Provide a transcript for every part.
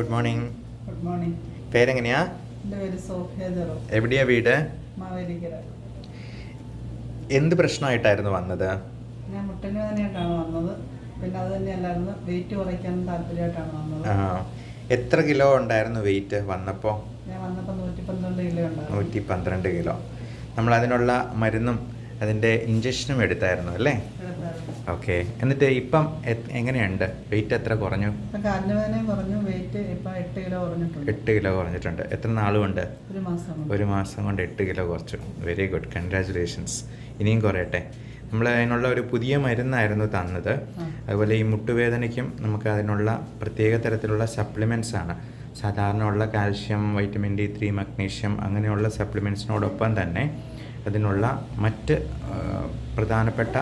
Good morning good morning പേരെങ്ങനെയാ? എന്റെ പേര് സോഫിയ ജെറോ എവിടെയാ വീട്? മാവേലിക്കര. എന്ത് പ്രശ്നമായിട്ടായിരുന്നു വന്നത്? ഞാൻ മുട്ടന് വേദനയായിട്ടാണ് വന്നത്. പിന്നെ അത് തന്നെയല്ലായിരുന്നു വെയിറ്റ് കുറയ്ക്കാൻ താല്പര്യമായിട്ടാണ് വന്നത്. ആ, എത്ര കിലോ ഉണ്ടായിരുന്നു വെയിറ്റ് വന്നപ്പോൾ? ഞാൻ വന്നപ്പോൾ നൂറ്റി പന്ത്രണ്ട് കിലോ ഉണ്ടായിരുന്നു. നൂറ്റി പന്ത്രണ്ട് കിലോ. നമ്മൾ അതിനുള്ള മരുന്നും അതിന്റെ ഇഞ്ചക്ഷനും എടുത്തായിരുന്നു അല്ലേ. ഓക്കെ എന്നിട്ട് ഇപ്പം എങ്ങനെയുണ്ട്? വെയിറ്റ് എത്ര കുറഞ്ഞു? കുറഞ്ഞു വെയിറ്റ് ഇപ്പം എട്ട് കിലോ കുറഞ്ഞിട്ടുണ്ട്. എട്ട് കിലോ കുറഞ്ഞിട്ടുണ്ട്. എത്ര നാളുകൊണ്ട്? ഒരു മാസം. ഒരു മാസം കൊണ്ട് എട്ട് കിലോ കുറച്ചു. വെരി ഗുഡ് കൺഗ്രാചുലേഷൻസ് ഇനിയും കുറയട്ടെ. നമ്മൾ അതിനുള്ള ഒരു പുതിയ മരുന്നായിരുന്നു തന്നത്. അതുപോലെ ഈ മുട്ടുവേദനയ്ക്കും നമുക്ക് അതിനുള്ള പ്രത്യേക തരത്തിലുള്ള സപ്ലിമെന്റ്സ് ആണ്. സാധാരണ ഉള്ള calcium vitamin D three magnesium അങ്ങനെയുള്ള സപ്ലിമെന്റ്സിനോടൊപ്പം തന്നെ അതിനുള്ള മറ്റ് പ്രധാനപ്പെട്ട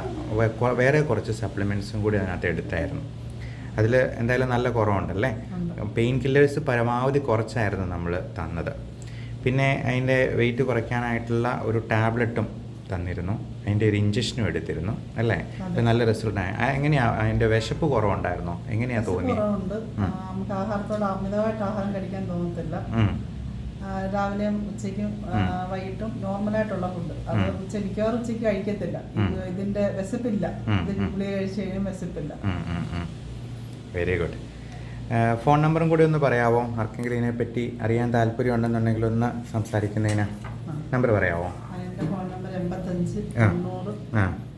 വേറെ കുറച്ച് സപ്ലിമെന്റ്സും കൂടി അതിനകത്ത് എടുത്തായിരുന്നു. അതിൽ എന്തായാലും നല്ല കുറവുണ്ടല്ലേ? പെയിൻ കില്ലേഴ്സ് പരമാവധി കുറച്ചായിരുന്നു നമ്മൾ തന്നത്. പിന്നെ അതിന്റെ വെയിറ്റ് കുറയ്ക്കാനായിട്ടുള്ള ഒരു ടാബ്ലറ്റും തന്നിരുന്നു. അതിന്റെ ഒരു ഇഞ്ചക്ഷനും എടുത്തിരുന്നു അല്ലേ? അപ്പം നല്ല റിസൾട്ട് ആയി എങ്ങനെയാ? അതിന്റെ വിശപ്പ് കുറവുണ്ടായിരുന്നോ? എങ്ങനെയാ തോന്നിയത് തോന്നി നമുക്ക് ആഹാരത്തോട് അമിതമായിട്ട് ആഹാരം കഴിക്കാൻ തോന്നത്തില്ല. രാവിലെയും ഉച്ചയ്ക്കും. വൈകിട്ടും നോർമലായിട്ടുള്ള ഫുഡ് അത്. ഉച്ച മിക്കവാറും ഉച്ചയ്ക്ക് കഴിക്കത്തില്ല. ഇതിന്റെ വിശപ്പില്ല. ഇതിന് ഗുളി. ഗുളിക കഴിച്ച് വിശപ്പില്ല. വെരി ഗുഡ് ഫോൺ നമ്പറും കൂടി ഒന്ന് പറയാവോ? ആർക്കെങ്കിലും ഇതിനെ പറ്റി അറിയാൻ താല്പര്യമുണ്ടെന്നുണ്ടെങ്കിൽ ഒന്ന് സംസാരിക്കുന്നതിന്. നമ്പർ പറയാവോ? ഫോൺ നമ്പർ എൺപത്തഞ്ച്. തൊണ്ണൂറ്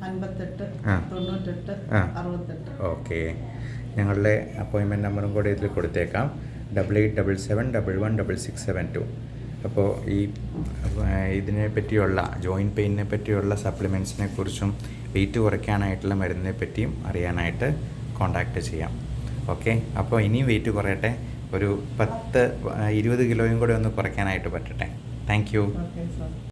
അൻപത്തെട്ട്. തൊണ്ണൂറ്റെട്ട് അറുപത്തെട്ട്. ഓക്കെ ഞങ്ങളുടെ അപ്പോയിൻമെന്റ് നമ്പറും കൂടി ഇതിൽ കൊടുത്തേക്കാം. Double eight double seven double one double six seven two അപ്പോൾ ഈ ഇതിനെ പറ്റിയുള്ള ജോയിന്റ് പെയിനിനെ പറ്റിയുള്ള സപ്ലിമെന്റ്സിനെ കുറിച്ചും വെയിറ്റ് കുറയ്ക്കാനായിട്ടുള്ള മരുന്നിനെ പറ്റിയും അറിയാനായിട്ട് കോൺടാക്റ്റ് ചെയ്യാം. ഓക്കെ അപ്പോൾ ഇനിയും വെയിറ്റ് കുറയട്ടെ. ഒരു പത്ത് ഇരുപത് കിലോയും കൂടെ ഒന്ന് കുറയ്ക്കാനായിട്ട് പറ്റട്ടെ. Thank you